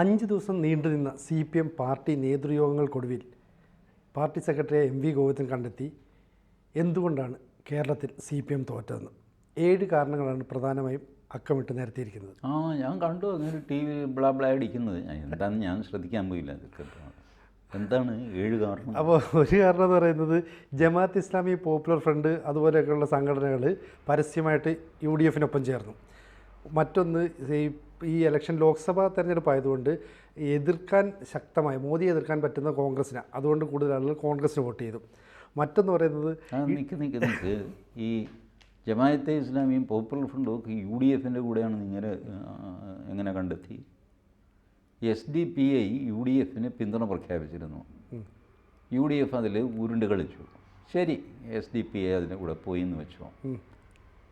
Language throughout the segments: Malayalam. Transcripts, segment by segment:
അഞ്ച് ദിവസം നീണ്ടുനിന്ന C P M party നേതൃയോഗങ്ങൾക്കൊടുവിൽ party secretary M V Govindan കണ്ടെത്തി. എന്തുകൊണ്ടാണ് കേരളത്തിൽ സി പി എം തോറ്റതെന്ന്? ഏഴ് കാരണങ്ങളാണ് പ്രധാനമായും അക്കമിട്ട് നിരത്തിയിരിക്കുന്നത്. ആ ഞാൻ കണ്ടു. അങ്ങനെ ടി വി ബ്ലാ ബ്ലാ അടിക്കുന്നത് ഞാൻ എന്താണെന്ന് ഞാൻ ശ്രദ്ധിക്കാൻ പോയില്ല. അതൊക്കെ എന്താണ് ഏഴ് കാരണം? അപ്പോൾ ഒരു കാരണം എന്ന് പറയുന്നത് ജമാഅത്ത് ഇസ്ലാമി പോപ്പുലർ ഫ്രണ്ട് അതുപോലെയൊക്കെയുള്ള സംഘടനകൾ പരസ്യമായിട്ട് യു ഡി എഫിനൊപ്പം ചേർന്നു. മറ്റൊന്ന് ഈ ഈ ഇലക്ഷൻ ലോക്സഭാ തെരഞ്ഞെടുപ്പ് ആയതുകൊണ്ട് എതിർക്കാൻ ശക്തമായി മോദി എതിർക്കാൻ പറ്റുന്ന കോൺഗ്രസ്സിന് അതുകൊണ്ട് കൂടുതൽ ആളുകൾ കോൺഗ്രസിന് വോട്ട് ചെയ്തു. മറ്റൊന്ന് പറയുന്നത് ആ നിൽക്ക് നിൽക്ക് നിൽക്ക് ഈ ജമായത്തെ ഇസ്ലാമിയും പോപ്പുലർ ഫ്രണ്ടും ഒക്കെ യു ഡി എഫിന്റെ കൂടെയാണ് നിങ്ങൾ എങ്ങനെ കണ്ടെത്തി. S D P I U D എഫിന് പിന്തുണ പ്രഖ്യാപിച്ചിരുന്നു. യു ഡി എഫ് അതിൽ ഉരുണ്ട് കളിച്ചു. ശരി എസ് ഡി പി ഐ അതിന്റെ കൂടെ പോയി എന്ന് വെച്ചോ.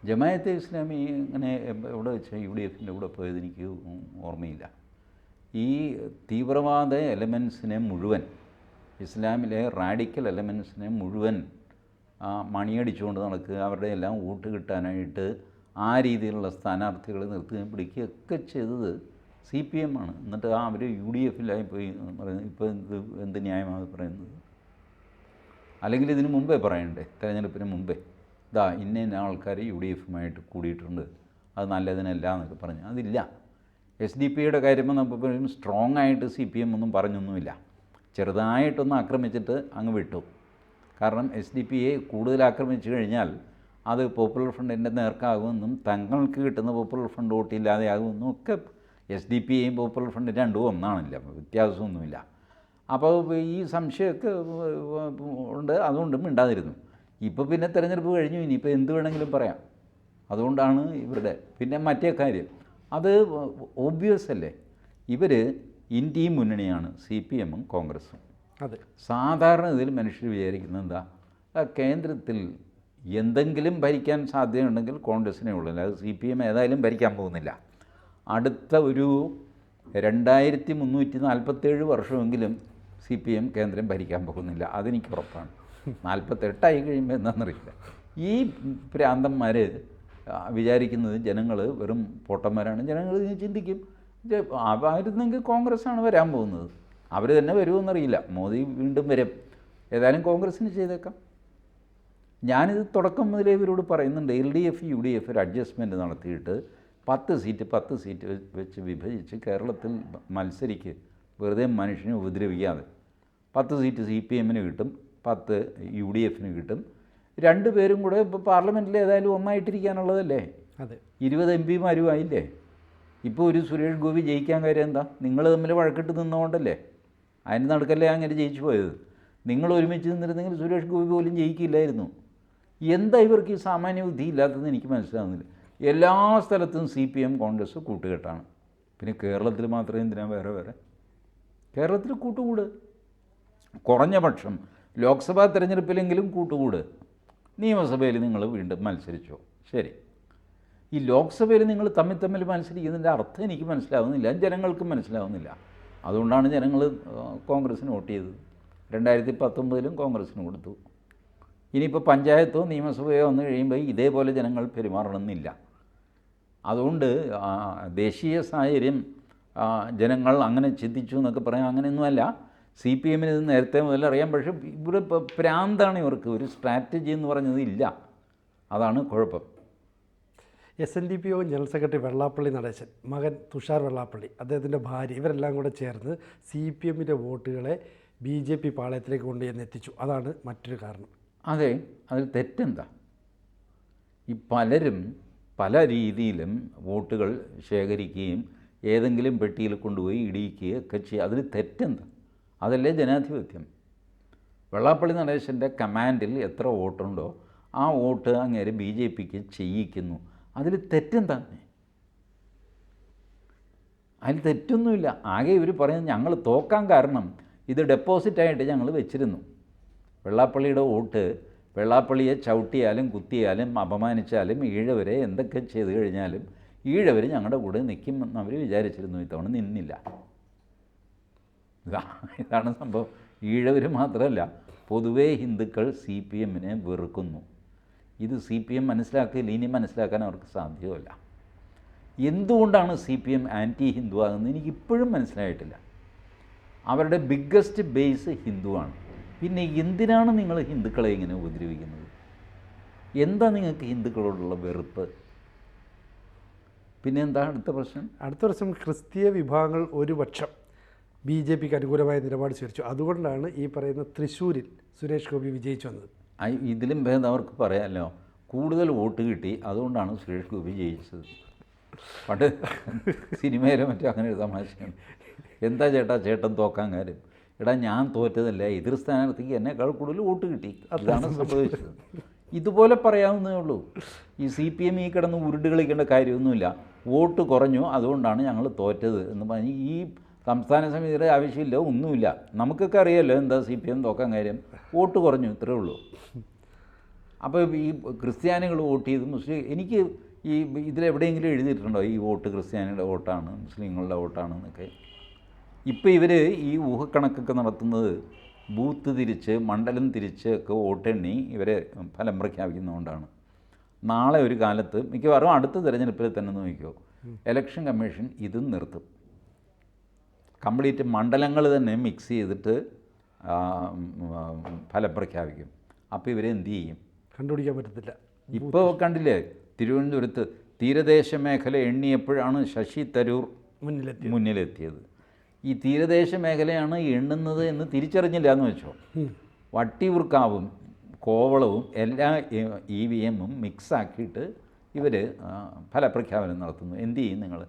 ജമായത്തെ ഇസ്ലാമി ഇങ്ങനെ എവിടെ വെച്ചാൽ യു ഡി എഫിന്റെ കൂടെ പോയത് എനിക്ക് ഓർമ്മയില്ല. ഈ തീവ്രവാദ എലമെൻസിനെ മുഴുവൻ ഇസ്ലാമിലെ റാഡിക്കൽ എലമെൻസിനെ മുഴുവൻ മണിയടിച്ചുകൊണ്ട് നടക്കുക അവരുടെ എല്ലാം വോട്ട് കിട്ടാനായിട്ട് ആ രീതിയിലുള്ള സ്ഥാനാർത്ഥികളെ നിർത്തുകയും പിടിക്കുകയൊക്കെ ചെയ്തത് സി പി എം ആണ്. എന്നിട്ട് ആ അവർ യു ഡി എഫിലായി പോയി പറയുന്നത്. ഇപ്പോൾ എന്ത് എന്ത് ന്യായമാണ് പറയുന്നത്? അല്ലെങ്കിൽ ഇതിന് മുമ്പേ പറയണ്ടേ? തെരഞ്ഞെടുപ്പിന് മുമ്പേ. ഇതാ ഇന്ന ഇന്ന ആൾക്കാർ യു ഡി എഫുമായിട്ട് കൂടിയിട്ടുണ്ട്. അത് നല്ലതിനല്ല എന്നൊക്കെ പറഞ്ഞു. അതില്ല. എസ് ഡി പിയുടെ കാര്യം നമുക്ക് സ്ട്രോങ് ആയിട്ട് സി പി എം ഒന്നും പറഞ്ഞൊന്നുമില്ല. ചെറുതായിട്ടൊന്ന് ആക്രമിച്ചിട്ട് അങ്ങ് വിട്ടു. കാരണം എസ് ഡി പിയെ കൂടുതൽ ആക്രമിച്ചു കഴിഞ്ഞാൽ അത് പോപ്പുലർ ഫ്രണ്ടിന്റെ നേർക്കാകുമെന്നും തങ്ങൾക്ക് കിട്ടുന്ന പോപ്പുലർ ഫ്രണ്ട് വോട്ടില്ലാതെയാകുമെന്നും ഒക്കെ എസ് ഡി പിയെയും പോപ്പുലർ ഫ്രണ്ട് രണ്ടും ഒന്നാണില്ല. വ്യത്യാസമൊന്നുമില്ല. അപ്പോൾ ഈ സംശയമൊക്കെ ഉണ്ട്. അതുകൊണ്ട് മിണ്ടാതിരുന്നു. ഇപ്പോൾ പിന്നെ തിരഞ്ഞെടുപ്പ് കഴിഞ്ഞു ഇനിയിപ്പോൾ എന്ത് വേണമെങ്കിലും പറയാം. അതുകൊണ്ടാണ് ഇവരുടെ പിന്നെ മറ്റേ കാര്യം അത് ഓബ്വിയസ് അല്ലേ? ഇവർ ഇന്ത്യയും മുന്നണിയാണ് സി പി എമ്മും കോൺഗ്രസും. അതെ. സാധാരണ ഇതിൽ മനുഷ്യർ വിചാരിക്കുന്നത് എന്താ? കേന്ദ്രത്തിൽ എന്തെങ്കിലും ഭരിക്കാൻ സാധ്യതയുണ്ടെങ്കിൽ കോൺഗ്രസിനെ ഉള്ളൂ അല്ലാതെ സി പി എം ഏതായാലും ഭരിക്കാൻ പോകുന്നില്ല. അടുത്ത ഒരു രണ്ടായിരത്തി മുന്നൂറ്റി നാൽപ്പത്തേഴ് വർഷമെങ്കിലും സി പി എം കേന്ദ്രം ഭരിക്കാൻ പോകുന്നില്ല അതെനിക്ക് ഉറപ്പാണ്. നാൽപ്പത്തെട്ടായി കഴിയുമ്പോൾ എന്താണെന്നറിയില്ല ഈ പ്രാന്തന്മാർ വിചാരിക്കുന്നത് ജനങ്ങൾ വെറും പൊട്ടന്മാരാണ്. ജനങ്ങൾ ചിന്തിക്കും. അവരുന്നെങ്കിൽ കോൺഗ്രസ് കോൺഗ്രസ്സാണ് വരാൻ പോകുന്നത്. അവർ തന്നെ വരുമെന്നറിയില്ല മോദി വീണ്ടും വരും. ഏതായാലും കോൺഗ്രസ്സിന് ചെയ്തേക്കാം. ഞാനിത് തുടക്കം മുതലേ ഇവരോട് പറയുന്നുണ്ട്. L D F U D F ഒരു അഡ്ജസ്റ്റ്മെന്റ് നടത്തിയിട്ട് പത്ത് സീറ്റ് പത്ത് സീറ്റ് വെച്ച് വിഭജിച്ച് കേരളത്തിൽ മത്സരിക്ക് വെറുതെ മനുഷ്യനെ ഉപദ്രവിക്കാതെ പത്ത് സീറ്റ് സി പി എമ്മിന് കിട്ടും. പത്ത് യു ഡി എഫിന് കിട്ടും. രണ്ട് പേരും കൂടെ ഇപ്പോൾ പാർലമെന്റിൽ ഏതായാലും ഒന്നായിട്ടിരിക്കാനുള്ളതല്ലേ? അതെ. ഇരുപത് എം പിമാരും ആയില്ലേ? ഇപ്പോൾ ഒരു സുരേഷ് ഗോപി ജയിക്കാൻ കാര്യം എന്താ? നിങ്ങൾ തമ്മിൽ വഴക്കിട്ട് നിന്നുകൊണ്ടല്ലേ അതിന് നടക്കല്ലേ അങ്ങനെ ജയിച്ചു പോയത്. നിങ്ങൾ ഒരുമിച്ച് നിന്നിരുന്നെങ്കിൽ സുരേഷ് ഗോപി പോലും ജയിക്കില്ലായിരുന്നു. എന്താ ഇവർക്ക് ഈ സാമാന്യ ബുദ്ധി ഇല്ലാത്തതെന്ന് എനിക്ക് മനസ്സിലാകുന്നില്ല എല്ലാ സ്ഥലത്തും സി പി എം കോൺഗ്രസ് കൂട്ടുകെട്ടാണ്. പിന്നെ കേരളത്തിൽ മാത്രമേ എന്തിനാ വേറെ വേറെ? കേരളത്തിൽ കൂട്ടുകൂട്. കുറഞ്ഞ പക്ഷം ലോക്സഭാ തിരഞ്ഞെടുപ്പിലെങ്കിലും കൂട്ടുകൂട്. നിയമസഭയിൽ നിങ്ങൾ വീണ്ടും മത്സരിച്ചോ? ശരി. ഈ ലോക്സഭയിൽ നിങ്ങൾ തമ്മിൽ തമ്മിൽ മത്സരിക്കുന്നതിന്റെ അർത്ഥം എനിക്ക് മനസ്സിലാവുന്നില്ല. ജനങ്ങൾക്കും മനസ്സിലാവുന്നില്ല. അതുകൊണ്ടാണ് ജനങ്ങൾ കോൺഗ്രസ്സിന് വോട്ട് ചെയ്തത്. രണ്ടായിരത്തി പത്തൊമ്പതിലും കോൺഗ്രസ്സിന് കൊടുത്തു. ഇനിയിപ്പോൾ പഞ്ചായത്തോ നിയമസഭയോ വന്നു കഴിയുമ്പോൾ ഇതേപോലെ ജനങ്ങൾ പെരുമാറണമെന്നില്ല. അതുകൊണ്ട് ദേശീയ സാഹചര്യം ജനങ്ങൾ അങ്ങനെ ചിന്തിച്ചു എന്നൊക്കെ പറയാം അങ്ങനെയൊന്നുമല്ല. സി പി എമ്മിന് ഇത് നേരത്തെ മുതൽ അറിയാം. പക്ഷേ ഇവിടെ പ്രാന്താണ് ഇവർക്ക്. ഒരു സ്ട്രാറ്റജി എന്ന് പറഞ്ഞത് ഇല്ല. അതാണ് കുഴപ്പം. എസ് എൻ ഡി പി ഒ ജനറൽ സെക്രട്ടറി വെള്ളാപ്പള്ളി നടേശൻ മകൻ തുഷാർ വെള്ളാപ്പള്ളി അദ്ദേഹത്തിന്റെ ഭാര്യ ഇവരെല്ലാം കൂടെ ചേർന്ന് സി പി എമ്മിന്റെ വോട്ടുകളെ ബി ജെ പി പാളയത്തിലേക്ക് കൊണ്ടുചെന്ന് എത്തിച്ചു. അതാണ് മറ്റൊരു കാരണം. അതെ അതിൽ തെറ്റെന്താ? ഈ പലരും പല രീതിയിലും വോട്ടുകൾ ശേഖരിക്കുകയും ഏതെങ്കിലും പെട്ടിയിൽ കൊണ്ടുപോയി ഇടിയിക്കുകയൊക്കെ ചെയ്യുക അതിൽ തെറ്റെന്താ? അതല്ലേ ജനാധിപത്യം? വെള്ളാപ്പള്ളി നടേശന്റെ കമാൻഡിൽ എത്ര വോട്ടുണ്ടോ ആ വോട്ട് അങ്ങേര് ബി ജെ പിക്ക് ചെയ്യിക്കുന്നു. അതിൽ തെറ്റെന്താണ് അതിൽ തെറ്റൊന്നുമില്ല. ആകെ ഇവർ പറയുന്നത് ഞങ്ങൾ തോക്കാൻ കാരണം ഇത് ഡെപ്പോസിറ്റായിട്ട് ഞങ്ങൾ വെച്ചിരുന്നു. വെള്ളാപ്പള്ളിയുടെ വോട്ട് വെള്ളാപ്പള്ളിയെ ചവിട്ടിയാലും കുത്തിയാലും അപമാനിച്ചാലും ഈഴവരെ എന്തൊക്കെ ചെയ്തു കഴിഞ്ഞാലും ഈഴവർ ഞങ്ങളുടെ കൂടെ നിൽക്കുമെന്ന് അവർ വിചാരിച്ചിരുന്നു. ഇത്തവണ നിന്നില്ല. ഇതാണ് സംഭവം. ഈഴവർ മാത്രമല്ല പൊതുവേ ഹിന്ദുക്കൾ സി പി എമ്മിനെ വെറുക്കുന്നു. ഇത് സി പി എം മനസ്സിലാക്കിയില്ല ഇനി മനസ്സിലാക്കാൻ അവർക്ക് സാധ്യമല്ല. എന്തുകൊണ്ടാണ് C P M anti Hindu ആകുന്നത്? എനിക്ക് ഇപ്പോഴും മനസ്സിലായിട്ടില്ല. അവരുടെ ബിഗ്ഗസ്റ്റ് ബേസ് ഹിന്ദുവാണ്. പിന്നെ എന്തിനാണ് നിങ്ങൾ ഹിന്ദുക്കളെ ഇങ്ങനെ ഉപദ്രവിക്കുന്നത്? എന്താ നിങ്ങൾക്ക് ഹിന്ദുക്കളോടുള്ള വെറുപ്പ്? പിന്നെ എന്താ അടുത്ത പ്രശ്നം? അടുത്ത പ്രശ്നം ക്രിസ്തീയ വിഭാഗങ്ങൾ ഒരു പക്ഷം ബി ജെ പിക്ക് അനുകൂലമായ നിലപാട് സ്വീകരിച്ചു. അതുകൊണ്ടാണ് ഈ പറയുന്ന തൃശ്ശൂരിൽ സുരേഷ് ഗോപി വിജയിച്ചു വന്നത്. ഇതിലും ഭേദം അവർക്ക് പറയാമല്ലോ കൂടുതൽ വോട്ട് കിട്ടി അതുകൊണ്ടാണ് സുരേഷ് ഗോപി ജയിച്ചത്. പണ്ട് സിനിമയിലെ മറ്റും അങ്ങനെ ഒരു തമാശയാണ്. എന്താ ചേട്ടാ ചേട്ടൻ തോക്കാൻ കാര്യം? എടാ ഞാൻ തോറ്റതല്ല എതിർ സ്ഥാനാർത്ഥിക്ക് എന്നെക്കാൾ കൂടുതൽ വോട്ട് കിട്ടി. അതാണ് സംഭവിച്ചത്. ഇതുപോലെ പറയാവുന്നേ ഉള്ളൂ. ഈ സി പി എം ഈ കിടന്ന് ഉരുണ്ട് കളിക്കേണ്ട കാര്യമൊന്നുമില്ല. വോട്ട് കുറഞ്ഞു അതുകൊണ്ടാണ് ഞങ്ങൾ തോറ്റത് എന്ന് പറഞ്ഞ് ഈ സംസ്ഥാന സമിതിയുടെ ആവശ്യമില്ല ഒന്നുമില്ല. നമുക്കൊക്കെ അറിയാമല്ലോ എന്താ സി പി എം തോക്കാൻ കാര്യം. വോട്ട് കുറഞ്ഞു ഇത്രേ ഉള്ളൂ. അപ്പോൾ ഈ ക്രിസ്ത്യാനികൾ വോട്ട് ചെയ്ത് മുസ്ലിം എനിക്ക് ഈ ഇതിലെവിടെയെങ്കിലും എഴുതിയിട്ടുണ്ടോ? ഈ വോട്ട് ക്രിസ്ത്യാനിയുടെ വോട്ടാണ് മുസ്ലിങ്ങളുടെ വോട്ടാണ് എന്നൊക്കെ. ഇപ്പോൾ ഇവർ ഈ ഊഹക്കണക്കൊക്കെ നടത്തുന്നത് ബൂത്ത് തിരിച്ച് മണ്ഡലം തിരിച്ച് ഒക്കെ വോട്ടെണ്ണി ഇവരെ ഫലം പ്രഖ്യാപിക്കുന്നതുകൊണ്ടാണ്. നാളെ ഒരു കാലത്ത് മിക്കവാറും അടുത്ത തിരഞ്ഞെടുപ്പിൽ തന്നെ നോക്കിക്കോ. ഇലക്ഷൻ കമ്മീഷൻ ഇതും നിർത്തും. കംപ്ലീറ്റ് മണ്ഡലങ്ങൾ തന്നെ മിക്സ് ചെയ്തിട്ട് ഫലം പ്രഖ്യാപിക്കും. അപ്പോൾ ഇവരെ എന്ത് ചെയ്യും? കണ്ടുപിടിക്കാൻ പറ്റത്തില്ല. ഇപ്പോൾ കണ്ടില്ലേ തിരുവനന്തപുരത്ത് തീരദേശ മേഖല എണ്ണിയപ്പോഴാണ് ശശി തരൂർ മുന്നിലെത്തി മുന്നിലെത്തിയത്. ഈ തീരദേശ മേഖലയാണ് എണ്ണുന്നത് എന്ന് തിരിച്ചറിഞ്ഞില്ല എന്ന് വെച്ചോ വട്ടിയൂർക്കാവും കോവളവും എല്ലാ ഇ വി എമ്മും മിക്സാക്കിയിട്ട് ഇവർ ഫലപ്രഖ്യാപനം നടത്തുന്നു. എന്ത് ചെയ്യും നിങ്ങൾ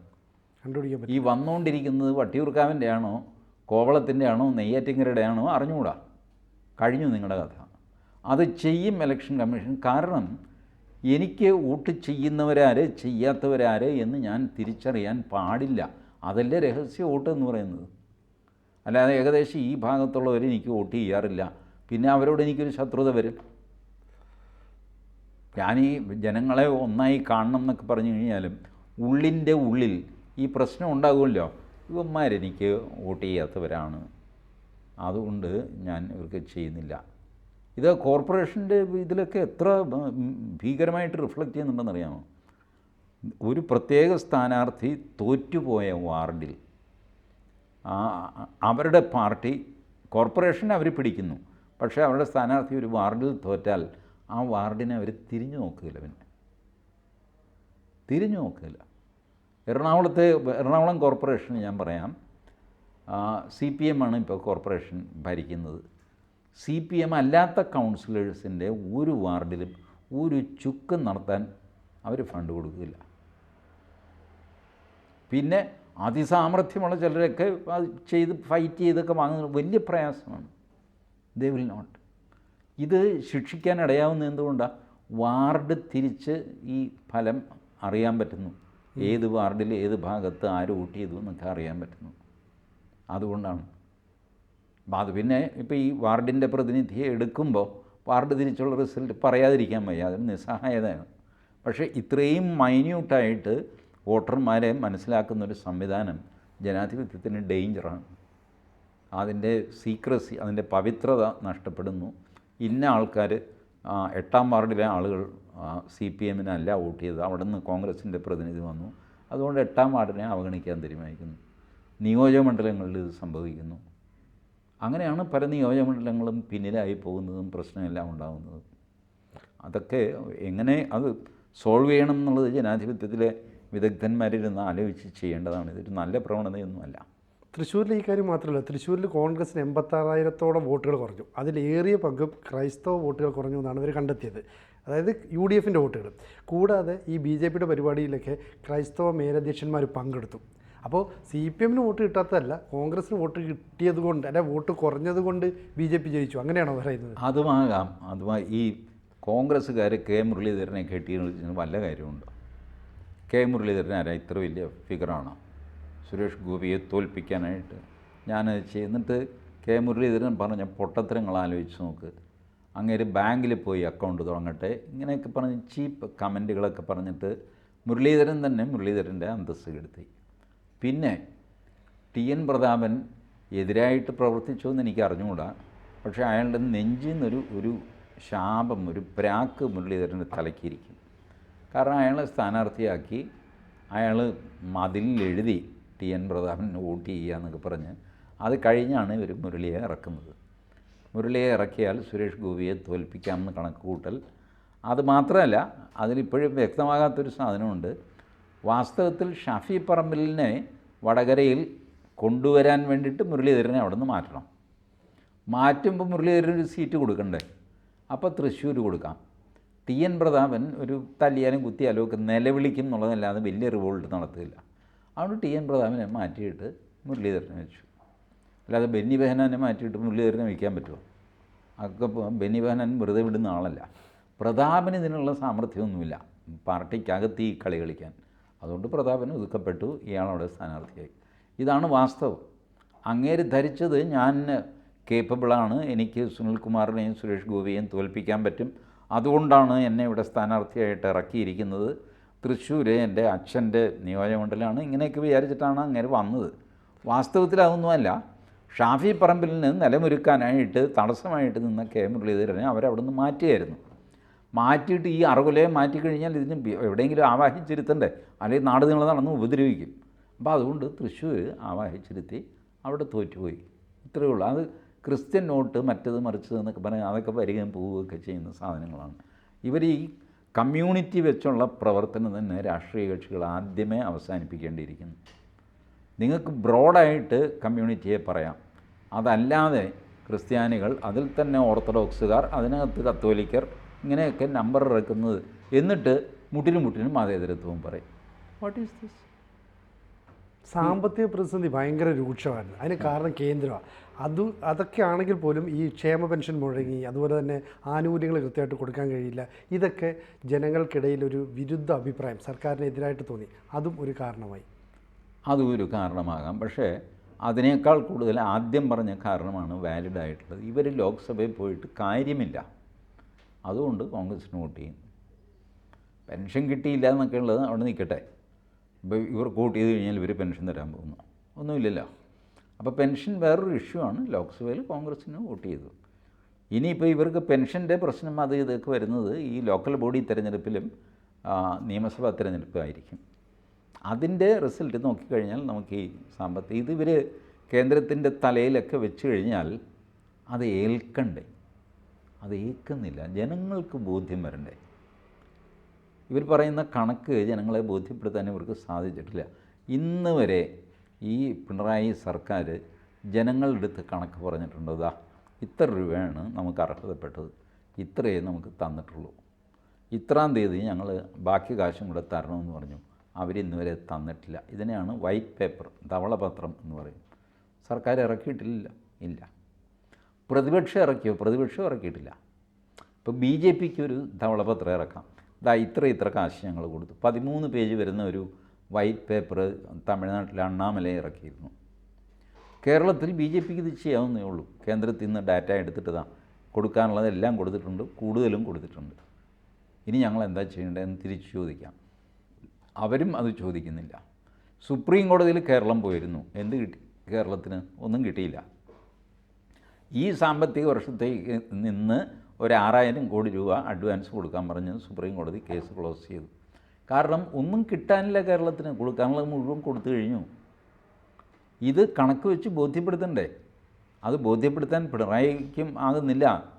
കണ്ടുപിടിക്കാൻ പറ്റും ഈ വന്നുകൊണ്ടിരിക്കുന്നത് വട്ടിയൂർക്കാവിന്റെ ആണോ കോവളത്തിന്റെ ആണോ നെയ്യാറ്റിങ്കരയുടെ ആണോ അറിഞ്ഞുകൂടാ. കഴിഞ്ഞു നിങ്ങളുടെ കഥ. അത് ചെയ്യും ഇലക്ഷൻ കമ്മീഷൻ കാരണം എനിക്ക് വോട്ട് ചെയ്യുന്നവരാര് ചെയ്യാത്തവരാര് എന്ന് ഞാൻ തിരിച്ചറിയാൻ പാടില്ല. അതല്ലേ രഹസ്യ വോട്ട് എന്ന് പറയുന്നത്? അല്ലാതെ ഏകദേശം ഈ ഭാഗത്തുള്ളവർ എനിക്ക് വോട്ട് ചെയ്യാറില്ല. പിന്നെ അവരോട് എനിക്കൊരു ശത്രുത വരും. ഞാൻ ഈ ജനങ്ങളെ ഒന്നായി കാണണം എന്നൊക്കെ പറഞ്ഞു കഴിഞ്ഞാലും ഉള്ളിന്റെ ഉള്ളിൽ ഈ പ്രശ്നം ഉണ്ടാകുമല്ലോ. ഇവന്മാരെനിക്ക് വോട്ട് ചെയ്യാത്തവരാണ്. അതുകൊണ്ട് ഞാൻ ഇവർക്ക് ചെയ്യുന്നില്ല. ഇത് കോർപ്പറേഷന്റെ ഇതിലൊക്കെ എത്ര ഭീകരമായിട്ട് റിഫ്ലക്റ്റ് ചെയ്യുന്നുണ്ടെന്നറിയാമോ? ഒരു പ്രത്യേക സ്ഥാനാർത്ഥി തോറ്റുപോയ വാർഡിൽ അവരുടെ പാർട്ടി കോർപ്പറേഷനെ അവർ പിടിക്കുന്നു. പക്ഷേ അവരുടെ സ്ഥാനാർത്ഥി ഒരു വാർഡിൽ തോറ്റാൽ ആ വാർഡിനെ അവർ തിരിഞ്ഞു നോക്കുകയില്ല പിന്നെ. തിരിഞ്ഞു നോക്കുകയില്ല. എറണാകുളത്തെ എറണാകുളം കോർപ്പറേഷൻ ഞാൻ പറയാം സി പി എം ആണ് ഇപ്പോൾ കോർപ്പറേഷൻ ഭരിക്കുന്നത്. സി പി എം അല്ലാത്ത കൗൺസിലേഴ്സിന്റെ ഒരു വാർഡിലും ഒരു ചുക്ക് നടത്താൻ അവർ ഫണ്ട് കൊടുക്കില്ല പിന്നെ അതിസാമർഥ്യമുള്ള ചിലരൊക്കെ അത് ചെയ്ത് ഫൈറ്റ് ചെയ്തൊക്കെ വാങ്ങുന്നത് വലിയ പ്രയാസമാണ്. ദേ വിൽ നോട്ട് ഇത് ശിക്ഷിക്കാൻ ഇടയാവുന്ന എന്തുകൊണ്ടാണ് വാർഡ് തിരിച്ച് ഈ ഫലം അറിയാൻ പറ്റുന്നു. ഏത് വാർഡിൽ ഏത് ഭാഗത്ത് ആര് വോട്ട് ചെയ്തു എന്നൊക്കെ അറിയാൻ പറ്റുന്നു. അതുകൊണ്ടാണ്. അപ്പം അത് പിന്നെ ഇപ്പോൾ ഈ വാർഡിന്റെ പ്രതിനിധിയെ എടുക്കുമ്പോൾ വാർഡ് തിരിച്ചുള്ള റിസൾട്ട് പറയാതിരിക്കാൻ വയ്യ. അതിന് നിസ്സഹായതയാണ്. പക്ഷേ ഇത്രയും മൈന്യൂട്ടായിട്ട് വോട്ടർമാരെ മനസ്സിലാക്കുന്നൊരു സംവിധാനം ജനാധിപത്യത്തിന് ഡേഞ്ചറാണ് അതിന്റെ സീക്രസി അതിന്റെ പവിത്രത നഷ്ടപ്പെടുന്നു. ഇന്ന ആൾക്കാർ എട്ടാം വാർഡിലെ ആളുകൾ സി പി എമ്മിനല്ല വോട്ട് ചെയ്തത്. അവിടെ നിന്ന് കോൺഗ്രസിന്റെ പ്രതിനിധി വന്നു. അതുകൊണ്ട് എട്ടാം വാർഡിനെ അവഗണിക്കാൻ തീരുമാനിക്കുന്നു. നിയോജകമണ്ഡലങ്ങളിൽ ഇത് സംഭവിക്കുന്നു. അങ്ങനെയാണ് പല നിയോജകമണ്ഡലങ്ങളും പിന്നിലായി പോകുന്നതും പ്രശ്നമെല്ലാം ഉണ്ടാകുന്നതും. അതൊക്കെ എങ്ങനെ അത് സോൾവ് ചെയ്യണം എന്നുള്ളത് ജനാധിപത്യത്തിലെ വിദഗ്ധന്മാരിരുന്ന് ആലോചിച്ച് ചെയ്യേണ്ടതാണ്. ഇതൊരു നല്ല പ്രവണതയൊന്നുമല്ല. തൃശ്ശൂരിൽ ഈ കാര്യം മാത്രമല്ല തൃശ്ശൂരിൽ കോൺഗ്രസിന് എൺപത്താറായിരത്തോളം വോട്ടുകൾ കുറഞ്ഞു. അതിലേറിയ പങ്കും ക്രൈസ്തവ വോട്ടുകൾ കുറഞ്ഞു എന്നാണ് ഇവർ കണ്ടെത്തിയത്. അതായത് യു ഡി എഫിന്റെ വോട്ടുകൾ. കൂടാതെ ഈ ബി ജെ പിയുടെ പരിപാടിയിലൊക്കെ ക്രൈസ്തവ മേലധ്യക്ഷന്മാർ പങ്കെടുത്തു. അപ്പോൾ സി പി എമ്മിന് വോട്ട് കിട്ടാത്തതല്ല കോൺഗ്രസിന് വോട്ട് കിട്ടിയത് കൊണ്ട് അല്ലെ വോട്ട് കുറഞ്ഞത് കൊണ്ട് ബി ജെ പി ജയിച്ചു. അങ്ങനെയാണോ പറയുന്നത്? അതുമാകാം. അതുമാ ഈ കോൺഗ്രസ്സുകാർ കെ മുരളീധരനെ കെട്ടി വല്ല കാര്യമുണ്ടോ? കെ മുരളീധരൻ ആരാ? ഇത്ര വലിയ ഫിഗറാണോ സുരേഷ് ഗോപിയെ തോൽപ്പിക്കാനായിട്ട് ഞാൻ ചെയ്യുന്നിട്ട് കെ മുരളീധരൻ പറഞ്ഞ പൊട്ടത്തരങ്ങൾ ആലോചിച്ച് നോക്ക്. അങ്ങേര് ബാങ്കിൽ പോയി അക്കൗണ്ട് തുടങ്ങട്ടെ. ഇങ്ങനെയൊക്കെ പറഞ്ഞ് ചീപ്പ് കമന്റുകളൊക്കെ പറഞ്ഞിട്ട് മുരളീധരൻ തന്നെ മുരളീധരന്റെ അന്തസ്സ് കെടുത്തി. പിന്നെ ടി എൻ പ്രതാപൻ എതിരായിട്ട് പ്രവർത്തിച്ചു എന്ന് എനിക്ക് അറിഞ്ഞുകൂടാ. പക്ഷേ അയാളുടെ നെഞ്ചിൽ നിന്നൊരു ഒരു ശാപം ഒരു പ്രാക്ക് മുരളീധരന്റെ തലക്കിരിക്കും കാരണം അയാളെ സ്ഥാനാർത്ഥിയാക്കി അയാൾ മതിലിൽ എഴുതി ടി എൻ പ്രതാപൻ വോട്ട് ചെയ്യുക എന്നൊക്കെ പറഞ്ഞ് അത് കഴിഞ്ഞാണ് ഇവർ മുരളിയെ ഇറക്കുന്നത്. മുരളിയെ ഇറക്കിയാൽ സുരേഷ് ഗോപിയെ തോൽപ്പിക്കാമെന്ന് കണക്ക് കൂട്ടൽ അത് മാത്രമല്ല അതിലിപ്പോഴും വ്യക്തമാകാത്തൊരു സാധനമുണ്ട്. വാസ്തവത്തിൽ ഷാഫി പറമ്പിലിനെ വടകരയിൽ കൊണ്ടുവരാൻ വേണ്ടിയിട്ട് മുരളീധരനെ അവിടെ നിന്ന് മാറ്റണം. മാറ്റുമ്പോൾ മുരളീധരൻ ഒരു സീറ്റ് കൊടുക്കണ്ടേ? അപ്പോൾ തൃശ്ശൂർ കൊടുക്കാം. ടി എൻ പ്രതാപൻ ഒരു തല്ലിയാലും കുത്തിയാലും ഒക്കെ നിലവിളിക്കും എന്നുള്ളതല്ലാതെ വലിയ റിവോൾട്ട് നടത്തില്ല. അതുകൊണ്ട് ടി എൻ പ്രതാപനെ മാറ്റിയിട്ട് മുരളീധരനെ വെച്ചു. അല്ലാതെ ബെന്നി ബെഹനാനെ മാറ്റിയിട്ട് മുല്ലേറിനെ വയ്ക്കാൻ പറ്റുമോ? അതൊക്കെ ബെന്നി ബെഹനാൻ വെറുതെ വിടുന്ന ആളല്ല. പ്രതാപന് ഇതിനുള്ള സാമർഥ്യമൊന്നുമില്ല. പാർട്ടിക്കകത്ത് ഈ കളി കളിക്കാൻ. അതുകൊണ്ട് പ്രതാപൻ ഒതുക്കപ്പെട്ടു. ഇയാളവിടെ സ്ഥാനാർത്ഥിയായി. ഇതാണ് വാസ്തവം. അങ്ങേര് ധരിച്ചത് ഞാൻ കേപ്പബിളാണ് എനിക്ക് സുനിൽകുമാറിനെയും സുരേഷ് ഗോപിയെയും തോൽപ്പിക്കാൻ പറ്റും. അതുകൊണ്ടാണ് എന്നെ ഇവിടെ സ്ഥാനാർത്ഥിയായിട്ട് ഇറക്കിയിരിക്കുന്നത്. തൃശ്ശൂർ എന്റെ അച്ഛന്റെ നിയോജകമണ്ഡലമാണ് ഇങ്ങനെയൊക്കെ വിചാരിച്ചിട്ടാണ് അങ്ങനെ വന്നത്. വാസ്തവത്തിൽ അതൊന്നുമല്ല. ഷാഫി പറമ്പിലിന് നിലമൊരുക്കാനായിട്ട് തടസ്സമായിട്ട് നിന്ന കെ മുരളീധരനെ അവരവിടുന്ന് മാറ്റിയായിരുന്നു മാറ്റിയിട്ട് ഈ അറുകുലയെ മാറ്റിക്കഴിഞ്ഞാൽ ഇതിന് എവിടെയെങ്കിലും ആവാഹിച്ചിരുത്തണ്ടേ? അല്ലെങ്കിൽ നാട് നിങ്ങൾ നടന്ന് ഉപദ്രവിക്കും. അപ്പോൾ അതുകൊണ്ട് തൃശ്ശൂർ ആവാഹിച്ചിരുത്തി അവിടെ തോറ്റുപോയി. ഇത്രയേ ഉള്ളൂ. അത് ക്രിസ്ത്യൻ നോട്ട് മറ്റത് മറിച്ചത് എന്നൊക്കെ പറഞ്ഞാൽ അതൊക്കെ വരികയും പോവുകയൊക്കെ ചെയ്യുന്ന സാധനങ്ങളാണ്. ഇവർ ഈ കമ്മ്യൂണിറ്റി വെച്ചുള്ള പ്രവർത്തനം തന്നെ രാഷ്ട്രീയ കക്ഷികൾ ആദ്യമേ അവസാനിപ്പിക്കേണ്ടിയിരിക്കുന്നു. നിങ്ങൾക്ക് ബ്രോഡായിട്ട് കമ്മ്യൂണിറ്റിയെ പറയാം. അതല്ലാതെ ക്രിസ്ത്യാനികൾ അതിൽ തന്നെ ഓർത്തഡോക്സുകാർ അതിനകത്ത് കത്തോലിക്കർ ഇങ്ങനെയൊക്കെ നമ്പർ ഇറക്കുന്നത് എന്നിട്ട് മുട്ടിനും മുട്ടിനും മതേതരത്വവും പറയും. വാട്ട് ഈസ് ദിസ് സാമ്പത്തിക പ്രതിസന്ധി ഭയങ്കര രൂക്ഷമാണ്. അതിന് കാരണം കേന്ദ്രമാണ് അത് അതൊക്കെ ആണെങ്കിൽ പോലും ഈ ക്ഷേമ പെൻഷൻ മുഴങ്ങി അതുപോലെ തന്നെ ആനുകൂല്യങ്ങൾ കൃത്യമായിട്ട് കൊടുക്കാൻ കഴിയില്ല. ഇതൊക്കെ ജനങ്ങൾക്കിടയിൽ ഒരു വിരുദ്ധ അഭിപ്രായം സർക്കാരിനെതിരായിട്ട് തോന്നി. അതും ഒരു കാരണമായി. അതും ഒരു കാരണമാകാം. പക്ഷേ അതിനേക്കാൾ കൂടുതൽ ആദ്യം പറഞ്ഞ കാരണമാണ് വാലിഡ് ആയിട്ടുള്ളത്. ഇവർ ലോക്സഭയിൽ പോയിട്ട് കാര്യമില്ല. അതുകൊണ്ട് കോൺഗ്രസിന് വോട്ട് ചെയ്യും പെൻഷൻ കിട്ടിയില്ല എന്നൊക്കെ ഉള്ളത് അവിടെ നിൽക്കട്ടെ. ഇപ്പോൾ ഇവർക്ക് വോട്ട് ചെയ്ത് കഴിഞ്ഞാൽ ഇവർ പെൻഷൻ തരാൻ പോകുന്നു. ഒന്നുമില്ലല്ലോ. അപ്പോൾ പെൻഷൻ വേറൊരു ഇഷ്യൂ ആണ്. ലോക്സഭയിൽ കോൺഗ്രസ്സിന് വോട്ട് ചെയ്തു. ഇനിയിപ്പോൾ ഇവർക്ക് പെൻഷന്റെ പ്രശ്നം അത് ഇതൊക്കെ വരുന്നത് ഈ ലോക്കൽ ബോഡി തിരഞ്ഞെടുപ്പിലും നിയമസഭാ നിയമസഭാ തിരഞ്ഞെടുപ്പായിരിക്കും. അതിന്റെ റിസൾട്ട് നോക്കിക്കഴിഞ്ഞാൽ നമുക്ക് ഈ സാമ്പത്തിക ഇത് ഇവർ കേന്ദ്രത്തിന്റെ തലയിലൊക്കെ വെച്ച് കഴിഞ്ഞാൽ അത് ഏൽക്കണ്ടേ? അത് ഏൽക്കുന്നില്ല. ജനങ്ങൾക്ക് ബോധ്യം വരണ്ടേ? ഇവർ പറയുന്ന കണക്ക് ജനങ്ങളെ ബോധ്യപ്പെടുത്താൻ ഇവർക്ക് സാധിച്ചിട്ടില്ല. ഇന്ന് വരെ ഈ പിണറായി സർക്കാർ ജനങ്ങളുടെ അടുത്ത് കണക്ക് പറഞ്ഞിട്ടുണ്ടോ. ഇത്ര രൂപയാണ് നമുക്ക് അർഹതപ്പെട്ടത്. ഇത്രയേ നമുക്ക് തന്നിട്ടുള്ളൂ. ഇത്രാം തീയതി ഞങ്ങൾ ബാക്കി കാശും കൂടെ തരണമെന്ന് പറഞ്ഞു. അവരിന്ന് വരെ തന്നിട്ടില്ല. ഇതിനെയാണ് വൈറ്റ് പേപ്പർ ധവളപത്രം എന്ന് പറയും സർക്കാർ ഇറക്കിയിട്ടില്ല. ഇല്ല. പ്രതിപക്ഷം ഇറക്കിയോ? പ്രതിപക്ഷം ഇറക്കിയിട്ടില്ല. ഇപ്പോൾ ബി ജെ പിക്ക് ഒരു ധവളപത്രം ഇറക്കാം. ഇതാ ഇത്ര ഇത്ര കാശ് ഞങ്ങൾ കൊടുത്തു. പതിമൂന്ന് പേജ് വരുന്ന ഒരു വൈറ്റ് പേപ്പർ തമിഴ്നാട്ടിൽ അണ്ണാമല ഇറക്കിയിരുന്നു. കേരളത്തിൽ ബി ജെ പിക്ക് ഇത് ചെയ്യാവുന്നേ ഉള്ളൂ. കേന്ദ്രത്തിൽ നിന്ന് ഡാറ്റ എടുത്തിട്ട് താ കൊടുക്കാനുള്ളതെല്ലാം കൊടുത്തിട്ടുണ്ട്. കൂടുതലും കൊടുത്തിട്ടുണ്ട്. ഇനി ഞങ്ങൾ എന്താ ചെയ്യേണ്ടതെന്ന് തിരിച്ചു ചോദിക്കാം. അവരും അത് ചോദിക്കുന്നില്ല. സുപ്രീം കോടതിയിൽ കേരളം പോയിരുന്നു. എന്ത് കിട്ടി? കേരളത്തിന് ഒന്നും കിട്ടിയില്ല. ഈ സാമ്പത്തിക വർഷത്തേക്ക് നിന്ന് ഒരു ആറായിരം കോടി രൂപ അഡ്വാൻസ് കൊടുക്കാൻ പറഞ്ഞ് സുപ്രീം കോടതി കേസ് ക്ലോസ് ചെയ്തു. കാരണം ഒന്നും കിട്ടാനില്ല കേരളത്തിന്. കൊടുക്കാനുള്ളത് മുഴുവൻ കൊടുത്തു കഴിഞ്ഞു. ഇത് കണക്ക് വെച്ച് ബോധ്യപ്പെടുത്തണ്ടേ? അത് ബോധ്യപ്പെടുത്താൻ പിണറായിക്കും ആകുന്നില്ല.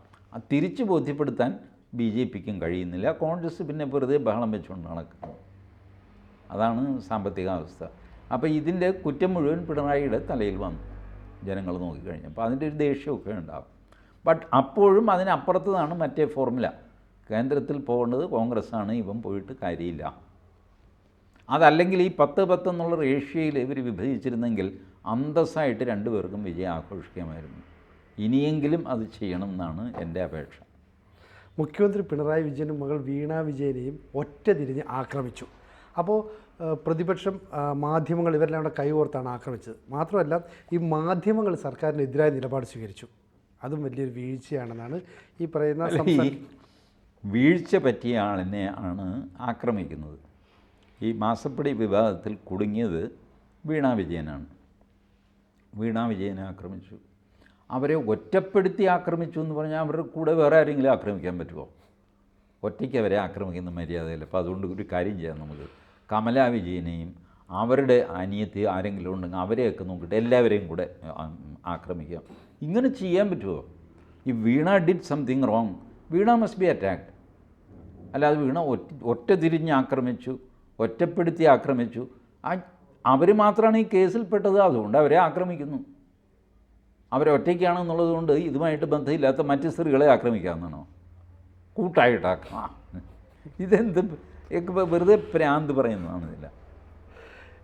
തിരിച്ച് ബോധ്യപ്പെടുത്താൻ ബി ജെ പിക്കും കഴിയുന്നില്ല. കോൺഗ്രസ് പിന്നെ വെറുതെ ബഹളം വെച്ചുകൊണ്ട് നടക്കുന്നു. അതാണ് സാമ്പത്തിക അവസ്ഥ അപ്പോൾ ഇതിന്റെ കുറ്റം മുഴുവൻ പിണറായിയുടെ തലയിൽ വന്നു ജനങ്ങൾ നോക്കിക്കഴിഞ്ഞപ്പോൾ അതിന്റെ ഒരു ദേഷ്യമൊക്കെ ഉണ്ടാകും ബട്ട് അപ്പോഴും അതിനപ്പുറത്തതാണ് മറ്റേ ഫോർമുല. കേന്ദ്രത്തിൽ പോകേണ്ടത് കോൺഗ്രസ്സാണ് ഇവൻ പോയിട്ട് കാര്യമില്ല. അതല്ലെങ്കിൽ ഈ പത്ത് പത്ത് എന്നുള്ള റേഷ്യയിൽ ഇവർ വിഭജിച്ചിരുന്നെങ്കിൽ അന്തസ്സായിട്ട് രണ്ടുപേർക്കും വിജയം ആഘോഷിക്കാമായിരുന്നു. ഇനിയെങ്കിലും അത് ചെയ്യണം എന്നാണ് എന്റെ അപേക്ഷ. മുഖ്യമന്ത്രി പിണറായി വിജയനും മകൾ വീണ വിജയനെയും ഒറ്റ തിരിഞ്ഞ് ആക്രമിച്ചു. അപ്പോൾ പ്രതിപക്ഷം മാധ്യമങ്ങൾ ഇവരെല്ലാം കൂടെ കൈകോർത്താണ് ആക്രമിച്ചത്. മാത്രമല്ല ഈ മാധ്യമങ്ങൾ സർക്കാരിനെതിരായ നിലപാട് സ്വീകരിച്ചു. അതും വലിയൊരു വീഴ്ചയാണെന്നാണ് ഈ പറയുന്ന ഈ വീഴ്ച പറ്റിയ ആളിനെ ആണ് ആക്രമിക്കുന്നത്. ഈ മാസപ്പടി വിവാദത്തിൽ കുടുങ്ങിയത് വീണാ വിജയനാണ്. വീണാ വിജയനെ ആക്രമിച്ചു. അവരെ ഒറ്റപ്പെടുത്തി ആക്രമിച്ചു എന്ന് പറഞ്ഞാൽ അവരുടെ കൂടെ വേറെ ആരെങ്കിലും ആക്രമിക്കാൻ പറ്റുമോ? ഒറ്റയ്ക്ക് അവരെ ആക്രമിക്കുന്ന മര്യാദയില്ല. അപ്പോൾ അതുകൊണ്ട് ഒരു കാര്യം ചെയ്യാം നമുക്ക്. കമല വിജയനെയും അവരുടെ അനിയത്തി ആരെങ്കിലും ഉണ്ടെങ്കിൽ അവരെയൊക്കെ നോക്കിയിട്ട് എല്ലാവരെയും കൂടെ ആക്രമിക്കുക. ഇങ്ങനെ ചെയ്യാൻ പറ്റുമോ? ഈ Veena did something wrong Veena must be attacked അല്ലാതെ വീണ ഒറ്റ ഒറ്റ തിരിഞ്ഞ് ആക്രമിച്ചു ഒറ്റപ്പെടുത്തി ആക്രമിച്ചു. അവർ മാത്രമാണ് ഈ കേസിൽപ്പെട്ടത് അതുകൊണ്ട് അവരെ ആക്രമിക്കുന്നു. അവരൊറ്റയ്ക്കാണെന്നുള്ളത് കൊണ്ട് ഇതുമായിട്ട് ബന്ധമില്ലാത്ത മറ്റ് സ്ത്രീകളെ ആക്രമിക്കാമെന്നാണോ? കൂട്ടായിട്ടാക്കാം ഇതെന്ത് വെറുതെ പ്രാന്ത് പറയുന്നതാണെന്നില്ല.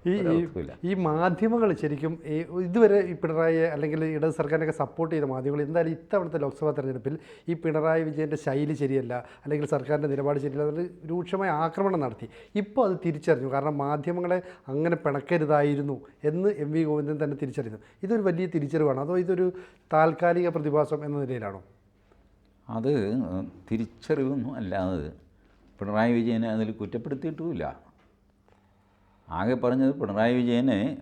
ഈ ഈ- മാധ്യമങ്ങൾ ശരിക്കും ഈ ഇതുവരെ ഈ പിണറായി അല്ലെങ്കിൽ ഇടത് സർക്കാരിനൊക്കെ സപ്പോർട്ട് ചെയ്ത മാധ്യമങ്ങൾ എന്തായാലും ഇത്തവണത്തെ ലോക്സഭാ തെരഞ്ഞെടുപ്പിൽ ഈ പിണറായി വിജയന്റെ ശൈലി ശരിയല്ല അല്ലെങ്കിൽ സർക്കാരിന്റെ നിലപാട് ശരിയല്ല അതിൽ രൂക്ഷമായ ആക്രമണം നടത്തി. ഇപ്പോൾ അത് തിരിച്ചറിഞ്ഞു. കാരണം മാധ്യമങ്ങളെ അങ്ങനെ പിണക്കരുതായിരുന്നു എന്ന് എം വി ഗോവിന്ദൻ തന്നെ തിരിച്ചറിഞ്ഞു. ഇതൊരു വലിയ തിരിച്ചറിവാണ്. അതോ ഇതൊരു താൽക്കാലിക പ്രതിഭാസം എന്ന നിലയിലാണോ? അത് തിരിച്ചറിവൊന്നും അല്ലാതെ പിണറായി വിജയനെ അതിൽ കുറ്റപ്പെടുത്തിയിട്ടുമില്ല. ആകെ പറഞ്ഞത് പിണറായി വിജയനെ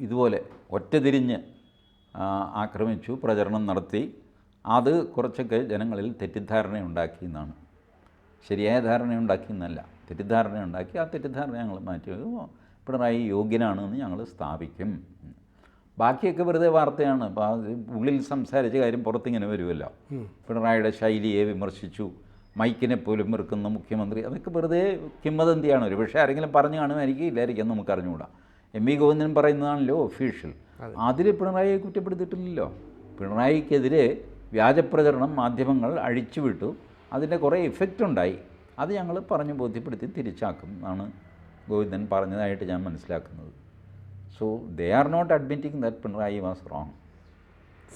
ഇതുപോലെ ഒറ്റതിരിഞ്ഞ് ആക്രമിച്ചു പ്രചരണം നടത്തി. അത് കുറച്ചൊക്കെ ജനങ്ങളിൽ തെറ്റിദ്ധാരണ ഉണ്ടാക്കി എന്നാണ്. ശരിയായ ധാരണ ഉണ്ടാക്കി എന്നല്ല. തെറ്റിദ്ധാരണ ഉണ്ടാക്കി ആ തെറ്റിദ്ധാരണ ഞങ്ങൾ മാറ്റി. പിണറായി യോഗ്യനാണെന്ന് ഞങ്ങൾ സ്ഥാപിക്കും. ബാക്കിയൊക്കെ വെറുതെ വാർത്തയാണ്. അപ്പോൾ ഉള്ളിൽ സംസാരിച്ച കാര്യം പുറത്തിങ്ങനെ വരുമല്ലോ. പിണറായിയുടെ ശൈലിയെ വിമർശിച്ചു. മൈക്കിനെ പോലും വെറുക്കുന്ന മുഖ്യമന്ത്രി. അതൊക്കെ വെറുതെ കിംവദന്തിയാണ്. ഒരു പക്ഷേ ആരെങ്കിലും പറഞ്ഞു കാണുമായിരിക്കും ഇല്ലായിരിക്കും എന്ന് നമുക്ക് അറിഞ്ഞുകൂടാ. എം വി ഗോവിന്ദൻ പറയുന്നതാണല്ലോ ഒഫീഷ്യൽ അതിൽ പിണറായിയെ കുറ്റപ്പെടുത്തിയിട്ടില്ലല്ലോ. പിണറായിക്കെതിരെ വ്യാജപ്രചരണം മാധ്യമങ്ങൾ അഴിച്ചുവിട്ടു. അതിന്റെ കുറേ ഇഫക്റ്റ് ഉണ്ടായി. അത് ഞങ്ങൾ പറഞ്ഞു ബോധ്യപ്പെടുത്തി തിരിച്ചാക്കും എന്നാണ് ഗോവിന്ദൻ പറഞ്ഞതായിട്ട് ഞാൻ മനസ്സിലാക്കുന്നത്. So they are not admitting that Pinarayi was wrong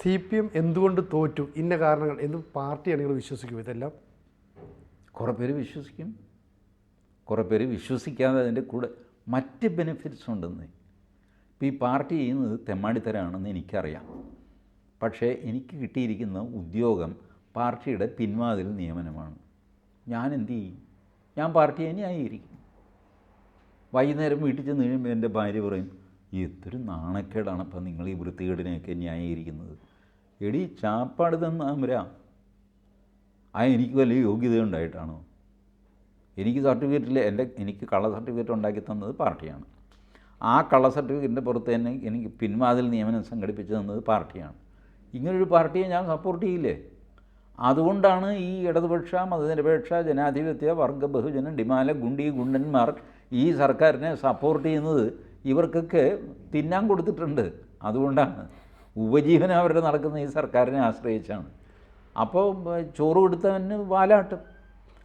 C P M എന്തുകൊണ്ട് തോറ്റു? ഇന്ന കാരണങ്ങൾ എന്ത് പാർട്ടിയാണ് നിങ്ങൾ വിശ്വസിക്കും? ഇതെല്ലാം കുറേ പേര് വിശ്വസിക്കും. കുറേ പേര് വിശ്വസിക്കാതെ അതിന്റെ കൂടെ മറ്റ് ബെനിഫിറ്റ്സ് ഉണ്ടെന്ന്. ഇപ്പോൾ ഈ പാർട്ടി ചെയ്യുന്നത് തെമ്മാടിത്തരാണെന്ന് എനിക്കറിയാം. പക്ഷേ എനിക്ക് കിട്ടിയിരിക്കുന്ന ഉദ്യോഗം പാർട്ടിയുടെ പിൻവാതിൽ നിയമനമാണ്. ഞാൻ എന്ത് ചെയ്യും? ഞാൻ പാർട്ടിയെ ന്യായീകരിക്കും വൈകുന്നേരം വീട്ടിൽ ചെന്ന് കഴിയുമ്പോൾ എന്റെ ഭാര്യ പറയും എത്ര നാണക്കേടാണ് അപ്പം നിങ്ങൾ ഈ വൃത്തികേടിനെയൊക്കെ ന്യായീകരിക്കുന്നത്. എടി ചാപ്പാട് തന്നാമരാ ആ എനിക്ക് വലിയ യോഗ്യത ഉണ്ടായിട്ടാണോ എനിക്ക് സർട്ടിഫിക്കറ്റിൽ എന്റെ എനിക്ക് കള്ള സർട്ടിഫിക്കറ്റ് ഉണ്ടാക്കി തന്നത് പാർട്ടിയാണ്. ആ കള്ള സർട്ടിഫിക്കറ്റിന്റെ പുറത്ത് തന്നെ എനിക്ക് പിൻവാതിൽ നിയമനം സംഘടിപ്പിച്ച് തന്നത് പാർട്ടിയാണ്. ഇങ്ങനൊരു പാർട്ടിയെ ഞാൻ സപ്പോർട്ട് ചെയ്യില്ലേ? അതുകൊണ്ടാണ് ഈ ഇടതുപക്ഷ മതനിരപേക്ഷ ജനാധിപത്യ വർഗ ബഹുജന ഡിമാല ഗുണ്ടി ഗുണ്ടന്മാർ ഈ സർക്കാരിനെ സപ്പോർട്ട് ചെയ്യുന്നത് ഇവർക്കൊക്കെ തിന്നാൻ കൊടുത്തിട്ടുണ്ട്. അതുകൊണ്ടാണ് ഉപജീവനം അവരുടെ നടക്കുന്ന ഈ സർക്കാരിനെ ആശ്രയിച്ചാണ്. അപ്പോൾ ചോറ് കൊടുത്തവന് വാലാട്ടും.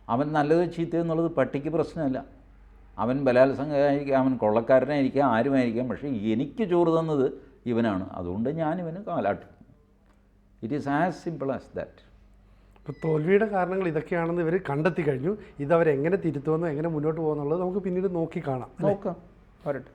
അവൻ നല്ലത് ചീത്ത എന്നുള്ളത് പട്ടിക്ക് പ്രശ്നമല്ല. അവൻ ബലാത്സംഗമായിരിക്കാം അവൻ കൊള്ളക്കാരനായിരിക്കാം ആരുമായിരിക്കാം പക്ഷേ എനിക്ക് ചോറ് തന്നത് ഇവനാണ്. അതുകൊണ്ട് ഞാനിവന് കാലാട്ടും. It is as simple as that ഇപ്പോൾ തോൽവിയുടെ കാരണങ്ങൾ ഇതൊക്കെയാണെന്ന് ഇവർ കണ്ടെത്തി കഴിഞ്ഞു. ഇതവരെങ്ങനെ തിരുത്തുമെന്നോ എങ്ങനെ മുന്നോട്ട് പോകുമെന്നുള്ളത് നമുക്ക് പിന്നീട് നോക്കി കാണാം നോക്കാം. വരട്ടെ.